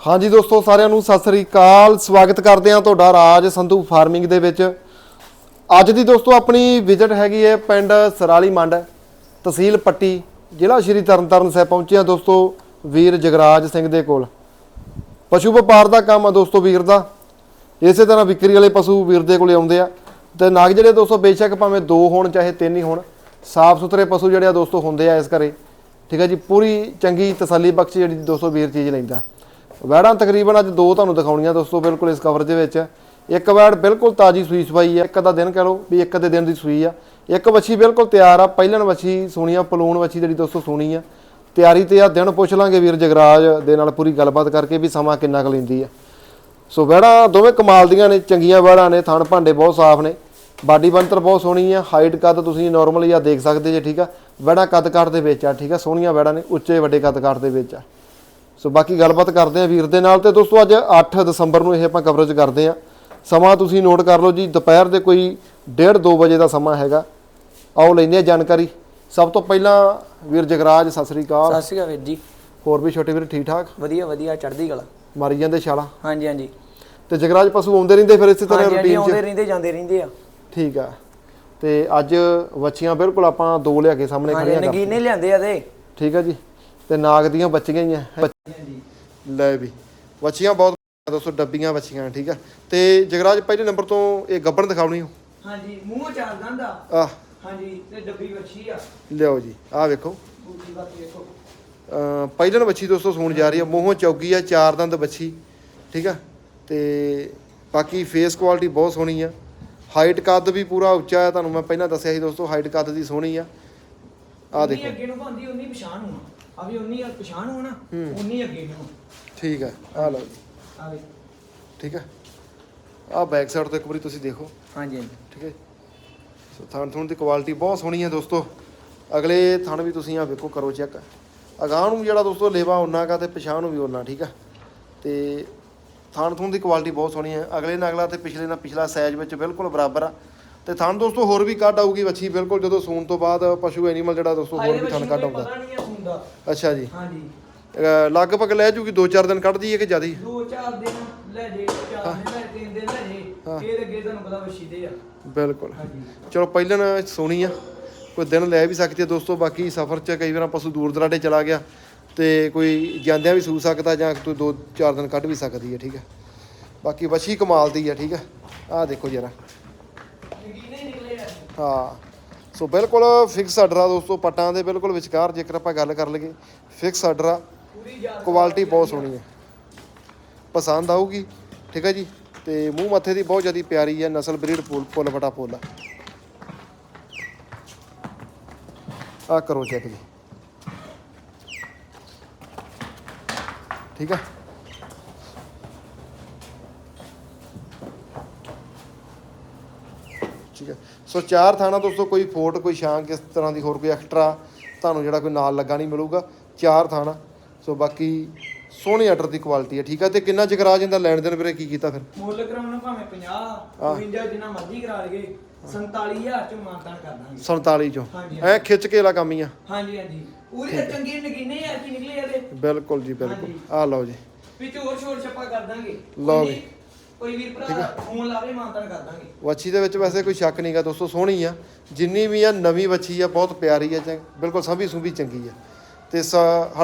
ਹਾਂਜੀ ਦੋਸਤੋ, ਸਾਰਿਆਂ ਨੂੰ ਸਤਿ ਸ੍ਰੀ ਅਕਾਲ। ਸਵਾਗਤ ਕਰਦੇ ਹਾਂ ਤੁਹਾਡਾ ਰਾਜ ਸੰਧੂ ਫਾਰਮਿੰਗ ਦੇ ਵਿੱਚ। ਅੱਜ ਦੀ ਦੋਸਤੋ, ਆਪਣੀ ਵਿਜ਼ਿਟ ਹੈਗੀ ਹੈ ਪਿੰਡ ਸਰਾਲੀ ਮੰਡ, ਤਹਿਸੀਲ ਪੱਟੀ, ਜ਼ਿਲ੍ਹਾ ਸ਼੍ਰੀ ਤਰਨਤਾਰਨ ਸਾਹਿਬ ਪਹੁੰਚੇ ਹਾਂ ਦੋਸਤੋ, ਵੀਰ ਜਗਰਾਜ ਸਿੰਘ ਦੇ ਕੋਲ। ਪਸ਼ੂ ਵਪਾਰ ਦਾ ਕੰਮ ਆ ਦੋਸਤੋ ਵੀਰ ਦਾ। ਇਸੇ ਤਰ੍ਹਾਂ ਵਿਕਰੀ ਵਾਲੇ ਪਸ਼ੂ ਵੀਰ ਦੇ ਕੋਲੇ ਆਉਂਦੇ ਆ। ਤੇ ਨਾਗ ਜਿਹੜੇ ਦੋਸਤੋ, ਬੇਸ਼ੱਕ ਭਾਵੇਂ ਦੋ ਹੋਣ, ਚਾਹੇ ਤਿੰਨ ਹੀ ਹੋਣ ਸਾਫ਼ ਸੁਥਰੇ ਪਸ਼ੂ ਜਿਹੜੇ ਆ ਦੋਸਤੋ ਹੁੰਦੇ ਆ ਇਸ ਕਰੇ ਠੀਕ ਹੈ ਜੀ, ਪੂਰੀ ਚੰਗੀ ਤਸੱਲੀ ਬਖਸ਼ ਜਿਹੜੀ ਦੋਸਤੋ ਵੀਰ ਚੀਜ਼ ਲੈਂਦਾ। ਵੈੜਾਂ ਤਕਰੀਬਨ ਅੱਜ ਦੋ ਤੁਹਾਨੂੰ ਦਿਖਾਉਣੀਆਂ ਦੋਸਤੋ, ਬਿਲਕੁਲ ਇਸ ਕਵਰ ਦੇ ਵਿੱਚ। ਇੱਕ ਵੈੜ ਬਿਲਕੁਲ ਤਾਜੀ ਸੂਈ ਸਵਾਈ ਹੈ, ਇੱਕ ਦਾ ਦਿਨ ਕਹ ਲਓ ਵੀ ਇੱਕ ਦੇ ਦਿਨ ਦੀ ਸੂਈ ਆ। ਇੱਕ ਵੱਛੀ ਬਿਲਕੁਲ ਤਿਆਰ ਆ ਪਹਿਲਣ ਵੱਛੀ ਸੋਹਣੀ ਆ, ਪਲੂਣ ਵੱਛੀ ਜਿਹੜੀ ਦੋਸਤੋ ਸੋਹਣੀ ਆ। ਤਿਆਰੀ ਤੇ ਆ, ਦਿਨ ਪੁੱਛ ਲਾਂਗੇ ਵੀਰ ਜਗਰਾਜ ਦੇ ਨਾਲ ਪੂਰੀ ਗੱਲਬਾਤ ਕਰਕੇ ਵੀ ਸਮਾਂ ਕਿੰਨਾ ਕੁ ਲੈਂਦੀ ਆ। ਸੋ ਵੈੜਾਂ ਦੋਵੇਂ ਕਮਾਲ ਦੀਆਂ ਨੇ, ਚੰਗੀਆਂ ਵੈੜਾਂ ਨੇ, ਥਣ ਭਾਂਡੇ ਬਹੁਤ ਸਾਫ਼ ਨੇ, ਬਾਡੀ ਬੰਤਰ ਬਹੁਤ ਸੋਹਣੀ ਆ ਹਾਈਟ ਕੱਦ ਤੁਸੀਂ ਨਾਰਮਲੀ ਆ ਦੇਖ ਸਕਦੇ ਜੇ, ਠੀਕ ਆ? ਵੈੜਾਂ ਕੱਦ ਕਾਠ ਦੇ ਵਿੱਚ ਆ, ਠੀਕ ਆ? ਸੋਹਣੀਆਂ ਵੈੜਾਂ ਨੇ, ਉੱਚੇ ਵੱਡੇ ਕੱਦ ਕਾਠ ਦੇ ਵਿੱਚ ਆ। ਸੋ ਬਾਕੀ ਗੱਲਬਾਤ ਕਰਦੇ ਆ ਵੀਰ ਦੇ ਨਾਲ ਤੇ ਦੋਸਤੋ ਅੱਜ 8 ਦਸੰਬਰ ਨੂੰ ਇਹ ਆਪਾਂ ਕਵਰੇਜ ਕਰਦੇ ਆ ਸਮਾਂ ਤੁਸੀਂ ਨੋਟ ਕਰ ਲਓ ਜੀ ਦੁਪਹਿਰ ਦੇ ਕੋਈ 1:30 2 ਵਜੇ ਦਾ ਸਮਾਂ ਹੈਗਾ। ਆਓ ਲੈਂਦੇ ਆ ਜਾਣਕਾਰੀ। ਸਭ ਤੋਂ ਪਹਿਲਾਂ ਵੀਰ ਜਗਰਾਜ ਸਤਿ ਸ੍ਰੀ ਅਕਾਲ। ਸਤਿ ਸ਼੍ਰੀ ਅਕਾਲ ਵੀਰ ਜੀ। ਹੋਰ ਵੀ ਛੋਟੇ ਵੀਰ ਠੀਕ ਠਾਕ? ਵਧੀਆ ਵਧੀਆ ਚੜ੍ਹਦੀ ਕਲਾ। ਮਾਰੀ ਜਾਂਦੇ ਛਾਲਾ। ਹਾਂਜੀ ਹਾਂਜੀ। ਤੇ ਜਗਰਾਜ ਪਸ਼ੂ ਆਉਂਦੇ ਰਹਿੰਦੇ ਫਿਰ ਇਸੇ ਤਰ੍ਹਾਂ ਰੂਟੀਨ 'ਚ? ਆਉਂਦੇ ਰਹਿੰਦੇ ਜਾਂਦੇ ਰਹਿੰਦੇ ਆ। ਠੀਕ ਆ। ਤੇ ਅੱਜ ਵੱਛੀਆਂ ਬਿਲਕੁਲ ਆਪਾਂ ਦੋ ਲਿਆ ਕੇ ਸਾਹਮਣੇ ਖੜੀਆਂ ਕਰ ਨਗੀਨੇ ਲਿਆਂਦੇ ਆ ਤੇ। ਠੀਕ ਆ ਜੀ। ਤੇ ਨਾਗ ਦੀਆਂ ਬੱਚੀਆਂ ਹੀ ਆ। ਲੈ ਵੀ। ਵੱਛੀਆਂ ਬਹੁਤ ਦੋਸਤੋ ਡੱਬੀਆਂ ਵੱਛੀਆਂ ਠੀਕ ਆ। ਤੇ ਜਗਰਾਜ ਪਹਿਲੇ ਨੰਬਰ ਤੋਂ ਇਹ ਗੱਬਣ ਦਿਖਾਉਣੀ ਹੋ ਹਾਂਜੀ ਮੂੰਹ ਚਾਲ ਦੰਦਾ ਆ। ਹਾਂਜੀ ਤੇ ਡੱਬੀ ਵੱਛੀ ਆ। ਲਿਓ ਜੀ ਆ ਵੇਖੋ। ਬੂਟੀ ਬਾਕੀ ਦੇਖੋ ਅ ਪਹਿਲਣ ਵੱਛੀ ਦੋਸਤੋ ਸੂਣ ਜਾ ਰਹੀ ਆ। ਮੂੰਹੋਂ ਚੌਗੀ ਆ ਚਾਰ ਦੰਦ ਵੱਛੀ ਠੀਕ ਆ। ਤੇ ਬਾਕੀ ਫੇਸ ਕੁਆਲਿਟੀ ਬਹੁਤ ਸੋਹਣੀ ਆ। ਹਾਈਟ ਕੱਦ ਵੀ ਪੂਰਾ ਉੱਚਾ ਆ ਤੁਹਾਨੂੰ ਮੈਂ ਪਹਿਲਾਂ ਦੱਸਿਆ ਸੀ ਦੋਸਤੋ ਹਾਈਟ ਕੱਦ ਦੀ ਸੋਹਣੀ ਆ। ਆ ਦੇਖੋ। ਅੱਗੇ ਨੂੰ ਭਾਂਦੀ ਉਨੀ ਪਛਾਣ ਹੋਣਾ। ਆ ਵੀ ਉਨੀ ਪਛਾਣ ਹੋਣਾ ਉਨੀ ਅੱਗੇ ਨੂੰ ਠੀਕ ਆ ਆ ਲਓ ਜੀ। ਆ ਵੀ। ਠੀਕ ਆ ਆ ਬੈਕ ਸਾਈਡ ਤੋਂ ਇੱਕ ਵਾਰੀ ਤੁਸੀਂ ਦੇਖੋ। ਹਾਂਜੀ ਹਾਂਜੀ। ਠੀਕ ਹੈ। ਸੋ ਥਣ ਥਣ ਦੀ ਕੁਆਲਿਟੀ ਬਹੁਤ ਸੋਹਣੀ ਹੈ ਦੋਸਤੋ। ਅਗਲੇ ਥਣ ਵੀ ਤੁਸੀਂ ਆ ਵੇਖੋ ਕਰੋ ਚੈੱਕ ਅਗਾਂਹ ਨੂੰ ਜਿਹੜਾ ਦੋਸਤੋ ਲੇਵਾ ਉਹਨਾਂ ਕਾ ਤੇ ਪਛਾਣ ਨੂੰ ਵੀ ਉਹਨਾਂ ਠੀਕ ਆ ਤੇ ਥਣ ਥਣ ਦੀ ਕੁਆਲਿਟੀ ਬਹੁਤ ਸੋਹਣੀ ਹੈ। ਅਗਲੇ ਨਾਲ ਅਗਲਾ ਤੇ ਪਿਛਲੇ ਨਾਲ ਪਿਛਲਾ ਸਾਈਜ਼ ਵਿੱਚ ਬਿਲਕੁਲ ਬਰਾਬਰ ਆ। ਤੇ ਥਣ ਦੋਸਤੋ ਹੋਰ ਵੀ ਕੱਢ ਆਊਗੀ ਵੱਛੀ ਬਿਲਕੁਲ ਜਦੋਂ ਸੂਣ ਤੋਂ ਬਾਅਦ ਪਸ਼ੂ ਐਨੀਮਲ ਜਿਹੜਾ ਦੋਸਤੋ ਹੋਰ ਵੀ ਥਣ ਕੱਢ ਆਉਂਦਾ। ਸੁਣਦਾ ਅੱਛਾ ਜੀ। ਹਾਂਜੀ। ਅਹ ਲਗਭਗ ਲੈ ਜੂਗੀ 2-4 ਦਿਨ ਕੱਢਦੀ ਹੈ ਕਿ ਜ਼ਿਆਦਾ? ਹੀ ਦੋ ਚਾਰ ਦਿਨ ਲੈ ਜੇ ਚਾਰ ਦਿਨ ਲੈ ਤਿੰਨ ਦਿਨ ਲੈ ਜੇ ਇਹ ਅੱਗੇ ਤੁਹਾਨੂੰ ਪਤਾ ਵੱਛੀ ਦੇ ਆ। ਬਿਲਕੁਲ। ਹਾਂਜੀ। ਚਲੋ ਪਹਿਲਨ ਸੋਹਣੀ ਆ। ਕੋਈ ਦਿਨ ਲੈ ਵੀ ਸਕਦੀ ਹੈ ਦੋਸਤੋ ਬਾਕੀ ਸਫ਼ਰ 'ਚ ਕਈ ਵਾਰ ਪਸ਼ੂ ਦੂਰ ਦਰਾਡੇ ਚਲਾ ਗਿਆ ਤੇ ਕੋਈ ਜਾਂਦਿਆਂ ਵੀ ਸੂ ਸਕਦਾ ਜਾਂ ਕੋਈ ਦੋ ਚਾਰ ਦਿਨ ਕੱਢ ਵੀ ਸਕਦੀ ਹੈ ਠੀਕ ਹੈ ਬਾਕੀ ਵਸ਼ੀ ਕਮਾਲ ਦੀ ਹੈ ਠੀਕ ਹੈ ਆਹ ਦੇਖੋ ਜਰਾ। ਨਗੀਨੇ ਨਿਕਲੇ ਆ। ਹਾਂ। ਸੋ ਬਿਲਕੁਲ ਫਿਕਸ ਆਰਡਰ ਆ ਦੋਸਤੋ, ਪੱਟਾਂ ਦੇ ਬਿਲਕੁਲ ਵਿਚਕਾਰ ਜੇਕਰ ਆਪਾਂ ਗੱਲ ਕਰ ਲਈਏ ਫਿਕਸ ਆਰਡਰ ਆ। ਕੁਆਲਿਟੀ ਬਹੁਤ ਸੋਹਣੀ ਹੈ। ਪਸੰਦ ਆਊਗੀ, ਠੀਕ ਹੈ ਜੀ? ਤੇ ਮੂੰਹ ਮੱਥੇ ਦੀ ਬਹੁਤ ਜ਼ਿਆਦਾ ਪਿਆਰੀ ਹੈ, ਨਸਲ ਬਰੀਡ ਫੁੱਲ ਫੁੱਲ ਫਟਾ ਫੁੱਲ ਆ। ਆਹ ਕਰੋ ਚੈੱਕ ਜੀ। ਠੀਕ ਹੈ ਠੀਕ ਹੈ। ਸੋ ਚਾਰ ਥਾਣਾ ਦੋਸਤੋ ਕੋਈ ਫੋਟ ਕੋਈ ਸ਼ਾਂ ਕਿਸ ਤਰ੍ਹਾਂ ਦੀ ਹੋਰ ਕੋਈ ਐਕਸਟਰਾ ਤੁਹਾਨੂੰ ਜਿਹੜਾ ਕੋਈ ਨਾਲ ਲੱਗਾ ਨਹੀਂ ਮਿਲੂਗਾ। ਚਾਰ ਥਾਣਾ। ਸੋ ਬਾਕੀ ਸੋਹਣੇ ਆਰਡਰ ਦੀ ਕੁਆਲਿਟੀ ਹੈ ਠੀਕ ਹੈ। ਤੇ ਕਿੰਨਾ ਜਿਗਰਾ ਜਾਂਦਾ ਲੈਣ ਦੇਣ ਵੀਰੇ? ਕੀ ਕੀਤਾ ਫਿਰ? ਮੁੱਲ ਕਰਾਉਣਾ ਭਾਵੇਂ 50 52 ਜਿੰਨਾ ਮਰਜ਼ੀ ਕਰਾ ਲਈਏ। 47000 ਚ ਮਾਨਤਾਨ ਕਰ ਦਾਂਗੇ। 47 ਚੋਂ। ਹਾਂਜੀ। ਐ ਖਿੱਚ ਕੇ ਲਾ ਕੰਮ ਹੀ ਆ। ਹਾਂਜੀ ਹਾਂਜੀ। ਪੂਰੀ ਚੰਗੀ ਨਗੀਨੇ ਆ ਕੀ ਨਿਕਲੇ ਇਹਦੇ ਬਿਲਕੁਲ ਜੀ ਬਿਲਕੁਲ। ਹਾਂਜੀ। ਆ ਲਓ ਜੀ। ਵਿੱਚ ਹੋਰ ਛੋੜ ਛੱਪਾ ਕਰ ਦਾਂਗੇ। ਲਓ ਵੀ। ਕੋਈ ਵੀਰ ਭਰਾ ਫੋਨ ਲਾਵੇ ਮਾਨਤਾਨ ਕਰ ਦਾਂਗੇ। ਵੱਛੀ ਦੇ ਵਿੱਚ ਵੈਸੇ ਕੋਈ ਸ਼ੱਕ ਨਹੀਂਗਾ ਦੋਸਤੋ ਸੋਹਣੀ ਆ। ਜਿੰਨੀ ਵੀ ਆ ਨਵੀਂ ਵੱਛੀ ਆ ਬਹੁਤ ਪਿਆਰੀ ਆ ਚੰਗ ਬਿਲਕੁਲ ਸੰਭੀ ਸੁੰਭੀ ਚੰਗੀ ਆ। ਤੇ ਸ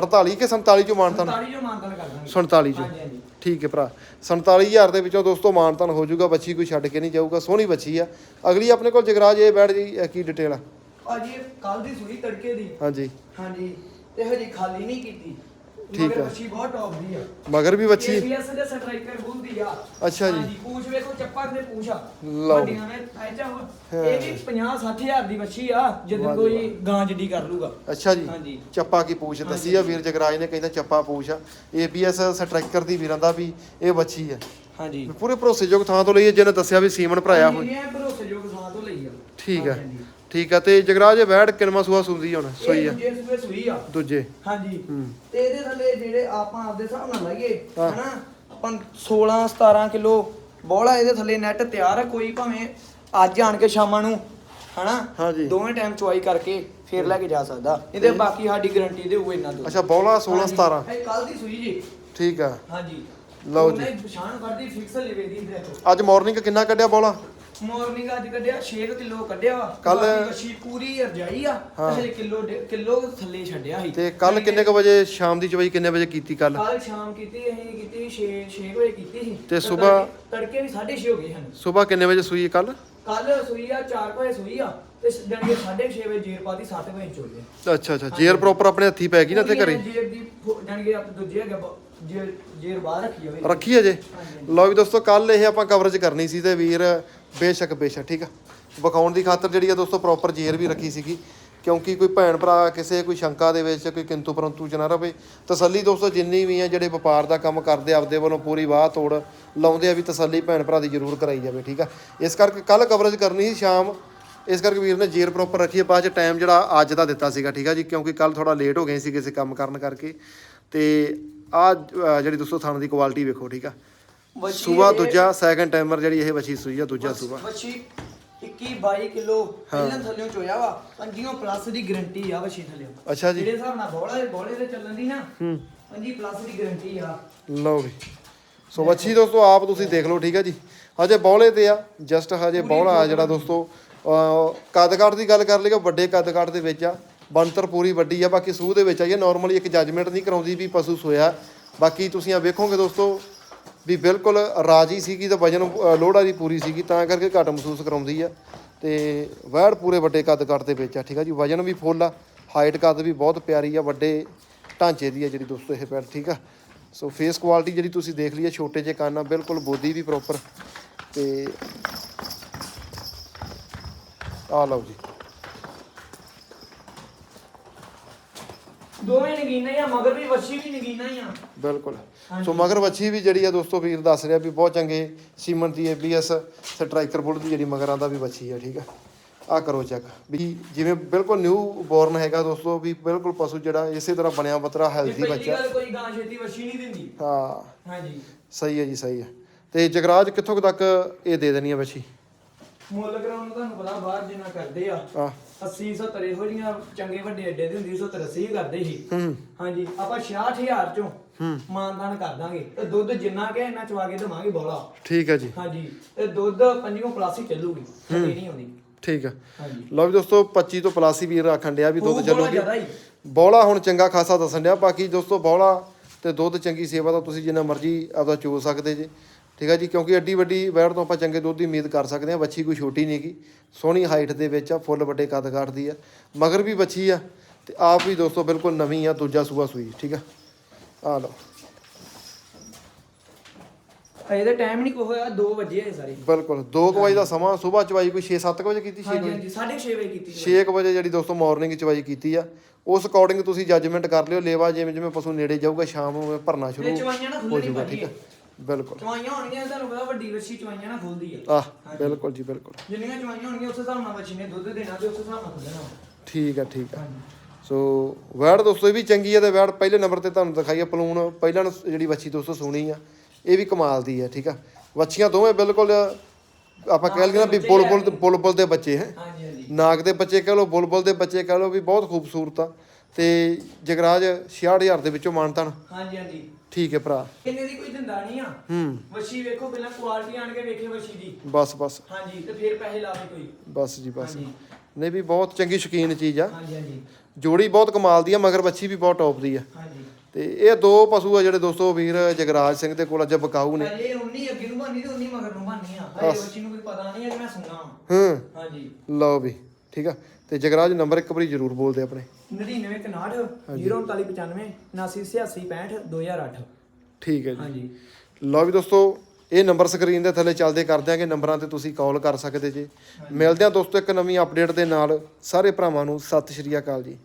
48 ਕਿ 47 ਚੋਂ ਮਾਨਤਾ 47 ਜੋ ਮਾਨਤਾਨ ਕਰ ਦਾਂਗੇ। 47 ਚੋਂ। ਹਾਂਜੀ ਹਾਂਜੀ। ਠੀਕ ਹੈ ਭਰਾ। 47000 ਦੇ ਵਿੱਚੋਂ ਦੋਸਤੋ ਮਾਨਤਨ ਹੋ ਜਾਊਗਾ ਬੱਚੀ ਕੋਈ ਛੱਡ ਕੇ ਨਹੀਂ ਜਾਊਗਾ। ਸੋਹਣੀ ਬੱਚੀ ਆ। ਅਗਲੀ ਆਪਣੇ ਕੋਲ ਜਗਰਾਜ ਇਹ ਬੈਠ ਜੀ ਇਹ ਕੀ ਡਿਟੇਲ ਆ? ਭਾਜੀ ਕੱਲ ਦੀ ਸੁਣੀ ਤੜਕੇ ਦੀ। ਹਾਂਜੀ। ਹਾਂਜੀ ਤੇ ਹਜੇ ਖਾਲੀ ਨਹੀਂ ਕੀਤੀ। ਠੀਕ ਆ। ਮੱਛੀ ਬਹੁਤ ਟੌਪ ਦੀ ਆ। ਮਗਰ ਵੀ ਬੱਚੀ ਏਬੀਐਸ ਦੇ ਸਟ੍ਰਾਈਕਰ ਬੁੱਲ ਦੀ ਆ। ਅੱਛਾ ਜੀ। ਹਾਂਜੀ ਪੂਛ ਵੇਖੋ ਚੱਪਾ ਤੇ ਪੂਛ ਆ। ਲਓ। ਵੱਡੀਆਂ ਨੇ ਐਜਾ ਇਹ ਵੀ 50 60000 ਦੀ ਮੱਛੀ ਆ ਜਦੋਂ ਕੋਈ ਗਾਂ ਜੱਡੀ ਕਰ ਲੂਗਾ। ਅੱਛਾ ਜੀ। ਹਾਂਜੀ। ਚੱਪਾ ਕੀ ਪੂਛ ਦੱਸੀ ਆ? ਵੀਰ ਜਗਰਾਜ ਨੇ ਕਹਿੰਦਾ ਚੱਪਾ ਪੂਛ ਆ। ਏਬੀਐਸ ਸਟ੍ਰਾਈਕਰ ਦੀ ਵੀਰਾਂ ਦਾ ਵੀ ਇਹ ਬੱਚੀ ਆ। ਹਾਂਜੀ। ਪੂਰੇ ਭਰੋਸੇਯੋਗ ਥਾਂ ਤੋਂ ਲਈ ਹੈ, ਜਿਹਨੇ ਦੱਸਿਆ ਵੀ ਸੀਮਨ ਭਰਾਇਆ ਹੋਇਆ ਇਹ ਭਰੋਸੇਯੋਗ ਥਾਂ ਤੋਂ ਲਈ ਆ। ਠੀਕ ਆ। ਹਾਂਜੀ, ਹਾਂਜੀ। ਠੀਕ ਆ ਤੇ ਜਗਰਾਜ ਬੈਠ ਕਿਨਮਾ ਸੂਆ ਸੁੰਦੀ ਹੁਣ ਸੋਈ ਆ। ਦੂਜੇ ਸੂਏ ਸੂਈ ਆ। ਦੂਜੇ। ਹਾਂਜੀ। ਹੂੰ। ਤੇ ਇਹਦੇ ਥੱਲੇ ਜਿਹੜੇ ਆਪਾਂ ਆਪਦੇ ਹਿਸਾਬ ਨਾਲ ਲਾਈਏ ਹਾਂ। ਹਨਾ ਆਪਾਂ 16 17 ਕਿਲੋ ਬੋਲਾ ਇਹਦੇ ਥੱਲੇ ਨੈਟ ਤਿਆਰ ਹੈ ਕੋਈ ਭਾਵੇਂ ਅੱਜ ਆਣ ਕੇ ਸ਼ਾਮਾਂ ਨੂੰ ਹਨਾ ਹਾਂਜੀ। ਦੋਵੇਂ ਟਾਈਮ ਚੁਆਈ ਕਰਕੇ ਫੇਰ ਲੈ ਕੇ ਜਾ ਸਕਦਾ। ਇਹਦੇ ਬਾਕੀ ਸਾਡੀ ਗਾਰੰਟੀ ਦੇ ਹੋਊ ਇਹਨਾਂ ਤੋਂ। ਅੱਛਾ ਬੌਲਾ 16 17 ਇਹ ਕੱਲ ਦੀ ਸੂਈ ਜੀ। ਠੀਕ ਆ। ਹਾਂਜੀ। ਲਓ ਜੀ। ਉਹਨੇ ਪਛਾਣ ਕਰਦੀ ਫਿਕਸ ਲਿਵੇ ਦੀ ਦੇਖੋ ਅੱਜ ਮਾਰਨਿੰਗ ਕਿੰਨਾ ਕੱਢਿਆ ਬੋਲਾ ਮਾਰਨਿੰਗ ਅੱਜ ਕੱਢਿਆ 6 ਕਿਲੋ ਕੱਢਿਆ ਵਾ। ਬਾਕੀ ਵੱਛੀ ਪੂਰੀ ਰਜਾਈ ਆ ਅਸਲੇ ਕਿਲੋ ਕਿਲੋ ਥੱਲੇ ਛੱਡਿਆ ਸੀ। ਤੇ ਕੱਲ ਕਿੰਨੇ ਕ ਵਜੇ ਸ਼ਾਮ ਦੀ ਚਵਾਈ ਕਿੰਨੇ ਵਜੇ ਕੀਤੀ ਕੱਲ ਕੱਲ ਸ਼ਾਮ ਕੀਤੀ ਅਸੀਂ ਕੀਤੀ 6 6 ਵਜੇ ਕੀਤੀ ਸੀ। ਤੇ ਸੁਬਾਹ? ਤੜਕੇ- ਵੀ 6:30 ਹੋ ਗਏ ਹਨ ਸਵੇਰ ਕਿੰਨੇ ਵਜੇ ਸੂਈ ਕੱਲ ਕੱਲ ਸੂਈ ਆ 4 ਵਜੇ ਸੂਈ ਆ ਤੇ ਜਾਨੀ 6:30 ਵਜੇ ਜੇਰ ਪਾਤੀ 7 ਵਜੇ ਚੋਲੇ ਅੱਛਾ ਅੱਛਾ ਜੇਰ ਪ੍ਰੋਪਰ ਆਪਣੇ ਹੱਥੀ ਪੈ ਗਈ ਨਾ ਤੇ ਘਰੇ? ਜੇਰ ਦੀ ਜਾਨੀ ਕਿ ਆਪ ਦੂਜੇ ਹੈਗੇ ਜੇਰ ਜੇਰ ਬਾਹਰ ਰੱਖੀ ਹੋਵੇ। ਰੱਖੀ ਅਜੇ ਹਾਂਜੀ। ਲਓ ਵੀ ਦੋਸਤੋ ਕੱਲ ਇਹ ਆਪਾਂ ਕਵਰੇਜ ਕਰਨੀ ਸੀ ਤੇ ਵੀਰ ਬੇਸ਼ੱਕ ਬੇਸ਼ੱਕ, ਠੀਕ ਆ। ਵਿਖਾਉਣ ਦੀ ਖਾਤਰ ਜਿਹੜੀ ਆ ਦੋਸਤੋ ਪ੍ਰੋਪਰ ਜੇਰ ਵੀ ਰੱਖੀ ਸੀਗੀ। ਕਿਉਂਕਿ ਕੋਈ ਭੈਣ ਭਰਾ ਕਿਸੇ, ਕੋਈ ਸ਼ੰਕਾ ਦੇ ਵਿੱਚ, ਕੋਈ ਕਿੰਤੂ ਪਰੰਤੂ ਚ ਨਾ ਰਵੇ। ਤਸੱਲੀ ਦੋਸਤੋ ਜਿੰਨੀ ਵੀ ਆ ਜਿਹੜੇ ਵਪਾਰ ਦਾ ਕੰਮ ਕਰਦੇ ਆਪਦੇ ਵੱਲੋਂ ਪੂਰੀ ਵਾਹ ਤੋੜ ਲਾਉਂਦੇ ਆ ਵੀ ਤਸੱਲੀ ਭੈਣ ਭਰਾ ਦੀ ਜ਼ਰੂਰ ਕਰਾਈ ਜਾਵੇ, ਠੀਕ ਆ। ਇਸ ਕਰਕੇ ਕੱਲ ਕਵਰੇਜ ਕਰਨੀ ਸੀ, ਸ਼ਾਮ ਇਸ ਕਰਕੇ ਵੀਰ ਨੇ ਜੇਰ ਪ੍ਰੋਪਰ ਰੱਖੀ ਹੈ ਬਾਅਦ ਚ ਟਾਈਮ ਜਿਹੜਾ ਅੱਜ ਦਾ ਦਿੱਤਾ ਸੀਗਾ, ਠੀਕ ਆ ਜੀ। ਕਿਉਂਕਿ ਕੱਲ ਥੋੜਾ ਲੇਟ ਹੋ ਗਏ ਸੀ ਕਿਸੇ ਕੰਮ ਕਰਨ ਕਰਕੇ। ਤੇ ਆ ਜਿਹੜੀ ਦੋਸਤੋ ਥਾਣ ਦੀ ਕੁਆਲਿਟੀ ਵੇਖੋ, ਠੀਕ ਆ। ਵੱਛੀ ਸੂਆ ਇਹ- ਦੂਜਾ ਸੈਕੰਡ ਟਾਈਮਰ ਜਿਹੜੀ ਇਹ ਵਛੀ ਸੂਈ ਆ ਦੂਜਾ ਸੂਆ। ਵੱਛੀ 21 22 ਕਿਲੋ ਪਹਿਲਾਂ ਥੱਲੇ ਚੋਇਆ ਵਾ ਪੰਜੀਆਂ ਪਲੱਸ ਦੀ ਗਾਰੰਟੀ ਆ ਵੱਛੀ ਥੱਲੇ ਅੱਛਾ ਜੀ। ਜਿਹੜੇ ਹਿਸਾਬ ਨਾਲ ਬੋਲਾ ਬੋਲੇ ਤੇ ਚੱਲਣ ਦੀ ਨਾ ਹੂੰ। ਪੰਜੀ ਪਲੱਸ ਦੀ ਗਾਰੰਟੀ ਆ। ਲਓ ਵੀ। ਸੋ ਵੱਛੀ ਦੋਸਤੋ ਆਪ ਤੁਸੀਂ ਦੇਖ ਲਓ ਠੀਕ ਆ ਜੀ। ਹਜੇ ਬੌਲੇ ਤੇ ਆ ਜਸਟ ਹਜੇ ਬੌਲਾ ਆ ਜਿਹੜਾ ਦੋਸਤੋ। ਅਹ ਕੱਦ ਕਾਠ ਦੀ ਗੱਲ ਕਰ ਲਈਏ ਵੱਡੇ ਕੱਦ ਕਾਠ ਦੇ ਵਿੱਚ ਆ। ਬੰਤਰ ਪੂਰੀ ਵੱਡੀ ਆ ਬਾਕੀ ਸੂਹ ਦੇ ਵਿੱਚ ਆ। ਇਹ ਨਾਰਮਲੀ ਇੱਕ ਜੱਜਮੈਂਟ ਨਹੀਂ ਕਰਾਉਂਦੀ ਵੀ ਪਸ਼ੂ ਸੋਇਆ। ਬਾਕੀ ਤੁਸੀਂ ਆ ਵੇਖੋਗੇ ਦੋਸਤੋ ਵੀ ਬਿਲਕੁਲ ਰਾਜੀ ਸੀਗੀ ਤੇ ਵਜਨ ਲੋੜਾ ਦੀ ਪੂਰੀ ਸੀਗੀ ਤਾਂ ਕਰਕੇ ਘੱਟ ਮਹਿਸੂਸ ਕਰਾਉਂਦੀ ਆ। ਤੇ ਵੈੜ ਪੂਰੇ ਵੱਡੇ ਕੱਦ ਕਾਠ ਦੇ ਵਿੱਚ ਆ ਠੀਕ ਆ ਜੀ? ਵਜਨ ਵੀ ਫੁੱਲ ਆ ਹਾਈਟ ਕੱਦ ਵੀ ਬਹੁਤ ਪਿਆਰੀ ਆ ਵੱਡੇ ਢਾਂਚੇ ਦੀ ਆ ਜਿਹੜੀ ਦੋਸਤੋ ਇਹ ਪੈਰ ਠੀਕ ਆ? ਸੋ ਫੇਸ ਕੁਆਲਿਟੀ ਜਿਹੜੀ ਤੁਸੀਂ ਦੇਖ ਲਈ ਆ ਛੋਟੇ ਜਿਹੇ ਕੰਨ ਆ ਬਿਲਕੁਲ ਬੋਦੀ ਵੀ ਪ੍ਰੋਪਰ ਤੇ ਆ ਲਓ ਜੀ। ਦੋਵੇਂ ਨਗੀਨਾ ਹੀ ਆ ਮਗਰ ਵੀ ਵੱਛੀ ਵੀ ਨਗੀਨਾ ਹੀ ਆ। ਬਿਲਕੁਲ। ਸੋ ਮਗਰ ਵੱਛੀ ਵੀ ਜਿਹੜੀ ਆ ਦੋਸਤੋ ਵੀਰ ਦੱਸ ਰਿਹਾ ਵੀ ਬਹੁਤ ਚੰਗੇ ਸੀਮਨ ਦੀ ਏਬੀਐਸ ਸਟ੍ਰਾਈਕਰ ਬੁੱਲ ਦੀ ਜਿਹੜੀ ਮਗਰਾਂ ਦਾ ਵੀ ਵੱਛੀ ਆ ਠੀਕ ਆ? ਆ ਕਰੋ ਚੈੱਕ ਵੀ ਜਿਵੇਂ ਬਿਲਕੁਲ ਨਿਊ ਬੋਰਨ ਹੈਗਾ ਦੋਸਤੋ ਵੀ ਬਿਲਕੁਲ ਪਸ਼ੂ ਜਿਹੜਾ ਇਸੇ ਤਰ੍ਹਾਂ ਬਣਿਆ ਬਤਰਾ ਹੈਲਦੀ ਬੱਚਾ। ਗੱਲ ਕੋਈ ਗਾਂ ਛੇਤੀ ਵੱਛੀ ਨਹੀਂ ਦਿੰਦੀ। ਹਾਂ। ਹਾਂਜੀ। ਸਹੀ ਹੈ ਜੀ ਸਹੀ ਹੈ ਤੇ ਜਗਰਾਜ ਕਿੱਥੋਂ ਤੱਕ ਇਹ ਦੇ ਦੇਣੀ ਆ ਵੱਛੀ? ਮੁੱਲ ਕਰਾਉਣ ਨੂੰ ਤੁਹਾਨੂੰ ਪਤਾ ਬਾਹਰ ਜਿੰਨਾ ਕਰਦੇ ਆ ਆ 80 70 ਇਹੋ ਜੀਆਂ ਚੰਗੇ ਵੱਡੇ ਅੱਡੇ ਦੀ ਹੁੰਦੀ 70 80 ਕਰਦੇ ਸੀ। ਹੂੰ। ਹਾਂਜੀ ਆਪਾਂ 66000 ਚੋਂ ਹੂੰ ਮਾਨਦਾਨ ਕਰ ਦਾਂਗੇ। ਤੇ ਦੁੱਧ ਜਿੰਨਾ ਕਿ ਇੰਨਾ ਚਵਾ ਕੇ ਦੇਵਾਂਗੇ ਬੋਲਾ। ਠੀਕ ਹੈ ਜੀ। ਹਾਂਜੀ। ਤੇ ਦੁੱਧ ਪੰਜੀਆਂ ਪਲੱਸ ਚੱਲੂਗੀ। ਛੱਡੀ ਨਹੀਂ ਆਉਂਦੀ। ਠੀਕ ਆ ਹਾਂਜੀ। ਲਓ ਵੀ ਦੋਸਤੋ 25 ਤੋਂ ਪਲੱਸ ਹੀ ਵੀਰ ਆਖਣ ਡਿਆ ਵੀ ਦੁੱਧ ਚੱਲੂਗੀ। ਜ਼ਿਆਦਾ ਹੀ। ਬੌਲਾ ਹੁਣ ਚੰਗਾ ਖਾਸਾ ਦੱਸਣ ਡਿਆ। ਬਾਕੀ ਦੋਸਤੋ ਬੌਲਾ ਤੇ ਦੁੱਧ ਚੰਗੀ ਸੇਵਾ ਦਾ ਤੁਸੀਂ ਜਿੰਨਾ ਮਰਜ਼ੀ ਆਪਦਾ ਚੋ ਸਕਦੇ ਜੇ। ਠੀਕ ਹੈ ਜੀ ਕਿਉਂਕਿ ਐਡੀ ਵੱਡੀ ਵੈੜ ਤੋਂ ਆਪਾਂ ਚੰਗੇ ਦੁੱਧ ਦੀ ਉਮੀਦ ਕਰ ਸਕਦੇ ਹਾਂ। ਬੱਚੀ ਕੋਈ ਛੋਟੀ ਨਹੀਂਗੀ ਸੋਹਣੀ ਹਾਈਟ ਦੇ ਵਿੱਚ ਆ ਫੁੱਲ ਵੱਡੇ ਕੱਦ ਕਾਠਦੀ ਆ। ਮਗਰ ਵੀ ਬੱਚੀ ਆ। ਤੇ ਆਪ ਵੀ ਦੋਸਤੋ ਬਿਲਕੁਲ ਨਵੀਂ ਆ ਦੂਜਾ ਸੂਆ ਸੂਈ। ਠੀਕ ਆ ਆ ਲਓ। ਇਹਦਾ ਟਾਈਮ ਨਹੀਂ ਕੋਈ ਹੋਇਆ 2 ਵਜੇ ਹੈ ਸਾਰੇ। ਬਿਲਕੁਲ 2 ਵਜੇ ਦਾ ਸਮਾਂ ਸਵੇਰ ਚਵਾਈ ਕੋਈ 6-7 ਵਜੇ ਕੀਤੀ 6 ਹਾਂਜੀ ਵਜੇ ਹਾਂਜੀ 6:30 ਵਜੇ ਕੀਤੀ 6 ਵਜੇ ਜਿਹੜੀ ਦੋਸਤੋ ਮਾਰਨਿੰਗ ਚਵਾਈ ਕੀਤੀ ਆ। ਉਸ ਅਕੋਰਡਿੰਗ ਤੁਸੀਂ ਜੱਜਮੈਂਟ ਕਰ ਲਿਓ ਲੇਵਾ ਜਿਵੇਂ ਜਿਵੇਂ ਪਸ਼ੂ ਨੇੜੇ ਜਾਊਗਾ ਸ਼ਾਮ ਨੂੰ ਭਰਨਾ ਸ਼ੁਰੂ ਤੇ ਚਵਾਈਆਂ ਨਾ ਹੋ ਖੁੱਲਣੀ ਜਾਊਗਾ ਠੀਕ ਆ? ਬਿਲਕੁਲ। ਚਵਾਈਆਂ ਹੋਣਗੀਆਂ ਤੁਹਾਨੂੰ ਪਤਾ ਵੱਡੀ ਵੱਛੀ ਚਵਾਈਆਂ ਨਾ ਖੁੱਲਦੀ ਆ। ਆਹ ਬਿਲਕੁਲ ਜੀ ਬਿਲਕੁਲ। ਜਿੰਨੀਆਂ ਚਵਾਈਆਂ ਹੋਣਗੀਆਂ ਉਸ ਹਿਸਾਬ ਨਾਲ ਵੱਛੀ ਨੇ ਦੁੱਧ ਦੇਣਾ ਤੇ ਉਸ ਹਿਸਾਬ ਨਾਲ ਖੁੱਲਣਾ ਠੀਕ ਆ ਠੀਕ ਆ। ਹਾਂਜੀ। ਸੋ ਵੈੜ ਦੋਸਤੋ ਇਹ ਵੀ ਚੰਗੀ ਆ ਤੇ ਵੈੜ ਪਹਿਲੇ ਨੰਬਰ ਤੇ ਤੁਹਾਨੂੰ ਦਿਖਾਈ ਆ ਪਲੂਣ ਪਹਿਲਾਂ ਜਿਹੜੀ ਵੱਛੀ ਦੋਸਤੋ ਸੋਹਣੀ ਆ ਇਹ ਵੀ ਕਮਾਲ ਦੀ ਆ ਠੀਕ ਆ? ਵੱਛੀਆਂ ਦੋਵੇਂ ਬਿਲਕੁਲ ਆਪਾਂ ਕਹਿ ਲਈਏ ਨਾ ਵੀ ਬੁਲਬੁਲ ਤੇ ਬੁਲਬੁਲ ਦੇ ਬੱਚੇ ਹੈ? ਨਾਗ ਦੇ ਬੱਚੇ ਕਹਿ ਲਓ ਬੁਲਬੁਲ ਦੇ ਬੱਚੇ ਕਹਿ ਲਓ ਵੀ ਬਹੁਤ ਖੂਬਸੂਰਤ ਆ। ਤੇ ਜਗਰਾਜ 66000 ਦੇ ਵਿੱਚੋਂ ਮਾਨਤਨ ਹਾਂਜੀ ਹਾਂਜੀ। ਠੀਕ ਹੈ ਭਰਾ। ਕਿੰਨੇ ਦੀ ਕੋਈ ਦਿੰਦਾ ਨਹੀਂ ਆ? ਹੂੰ। ਵੱਛੀ ਵੇਖੋ ਪਹਿਲਾਂ ਕੁਆਲਿਟੀ ਆਣ ਕੇ ਵੇਖੇ ਵੱਛੀ ਦੀ। ਬਸ ਬਸ। ਹਾਂਜੀ ਤੇ ਫਿਰ ਪੈਸੇ ਲਾਵੇ ਕੋਈ। ਬਸ ਜੀ ਬਸ। ਹਾਂਜੀ। ਨਹੀਂ ਵੀ ਬਹੁਤ ਚੰਗੀ ਸ਼ੌਕੀਨ ਚੀਜ਼ ਆ। ਹਾਂਜੀ ਹਾਂਜੀ। ਜੋੜੀ ਬਹੁਤ ਕਮਾਲ ਦੀ ਆ ਮਗਰ ਬੱਚੀ ਵੀ ਬਹੁਤ ਟੌਪ ਦੀ ਆ। ਹਾਂਜੀ। ਤੇ ਇਹ ਦੋ ਪਸ਼ੂ ਆ ਜਿਹੜੇ ਦੋਸਤੋ ਵੀਰ ਜਗਰਾਜ ਸਿੰਘ ਦੇ ਕੋਲ ਅੱਜ ਬਕਾਊ ਨੇ। ਅਜੇ 19 ਅੱਗੇ ਨੂੰ ਬਾਨੀ ਤੇ 19 ਮਗਰ ਨੂੰ ਬਾਨੀ ਆ। ਹਜੇ ਬੱਚੀ ਨੂੰ ਕੋਈ ਪਤਾ ਨਹੀਂ ਹੈ ਕਿ ਮੈਂ ਸੁਣਨਾ ਹੂੰ। ਹਾਂਜੀ। ਲਓ ਵੀ ਠੀਕ ਆ। ਤੇ ਜਗਰਾਜ ਨੰਬਰ ਇੱਕ ਵਾਰੀ ਜ਼ਰੂਰ ਬੋਲਦੇ ਆਪਣੇ। 99 59 03995 798665 2008 ਠੀਕ ਹੈ ਜੀ। ਹਾਂਜੀ। ਲਓ ਵੀ ਦੋਸਤੋ ਇਹ ਨੰਬਰ ਸਕਰੀਨ ਦੇ ਥੱਲੇ ਚੱਲਦੇ ਕਰ ਦਿਆਂਗੇ ਨੰਬਰਾਂ ਤੇ ਤੁਸੀਂ ਕਾਲ ਕਰ ਸਕਦੇ ਜੇ। ਮਿਲਦੇ ਹਾਂ ਦੋਸਤੋ ਇੱਕ ਨਵੀਂ ਅਪਡੇਟ ਦੇ ਨਾਲ। ਸਾਰੇ ਭਰਾਵਾਂ ਨੂੰ ਸਤਿ ਸ਼੍ਰੀ ਅਕਾਲ ਜੀ।